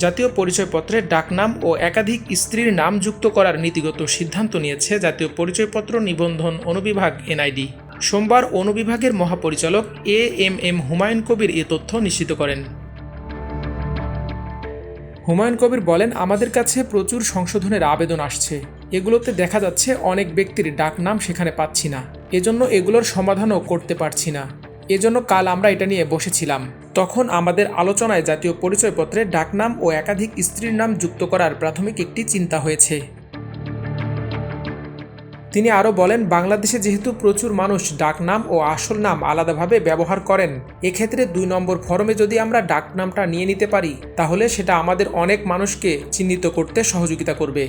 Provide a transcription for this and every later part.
জাতীয় পরিচয়পত্রে ডাকনাম ও একাধিক স্ত্রীর নাম যুক্ত করার নীতিগত সিদ্ধান্ত নিয়েছে জাতীয় পরিচয়পত্র নিবন্ধন অনুবিভাগ এনআইডি। সোমবার অনুবিভাগের মহাপরিচালক A M M Humayun Kabir এ তথ্য নিশ্চিত করেন। হুমায়ুন কবির বলেন, আমাদের কাছে প্রচুর সংশোধনের আবেদন আসছে। এগুলোতে দেখা যাচ্ছে অনেক ব্যক্তির ডাকনাম সেখানে পাচ্ছি না। এজন্য এগুলোর সমাধানও করতে পারছি না। এজন্য কাল আমরা এটা নিয়ে বসেছিলাম। তখন আমাদের আলোচনায় জাতীয় পরিচয়পত্রে ডাকনাম ও একাধিক স্ত্রীর নাম যুক্ত করার প্রাথমিক একটি চিন্তা হয়েছে। তিনি আরও বলেন, বাংলাদেশে যেহেতু প্রচুর মানুষ ডাকনাম ও আসল নাম আলাদাভাবে ব্যবহার করেন, এক্ষেত্রে দুই নম্বর ফরমে যদি আমরা ডাকনামটা নিয়ে নিতে পারি, তাহলে সেটা আমাদের অনেক মানুষকে চিহ্নিত করতে সহযোগিতা করবে।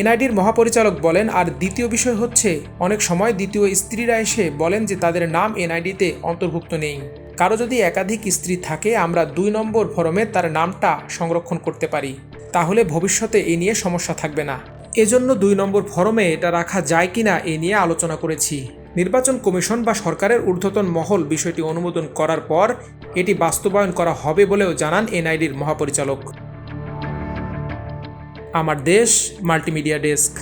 এনআইডির মহাপরিচালক বলেন, আর দ্বিতীয় বিষয় হচ্ছে, অনেক সময় দ্বিতীয় স্ত্রীরা এসে বলেন যে তাদের নাম এনআইডিতে অন্তর্ভুক্ত নেই। কারও যদি একাধিক স্ত্রী থাকে, আমরা দুই নম্বর ফরমে তার নামটা সংরক্ষণ করতে পারি। তাহলে ভবিষ্যতে এ নিয়ে সমস্যা থাকবে না। এজন্য দুই নম্বর ফরমে এটা রাখা যায় কিনা এ নিয়ে আলোচনা করেছি। নির্বাচন কমিশন বা সরকারের ঊর্ধ্বতন মহল বিষয়টি অনুমোদন করার পর এটি বাস্তবায়ন করা হবে বলেও জানান এনআইডির মহাপরিচালক। আমার দেশ মাল্টিমিডিয়া ডেস্ক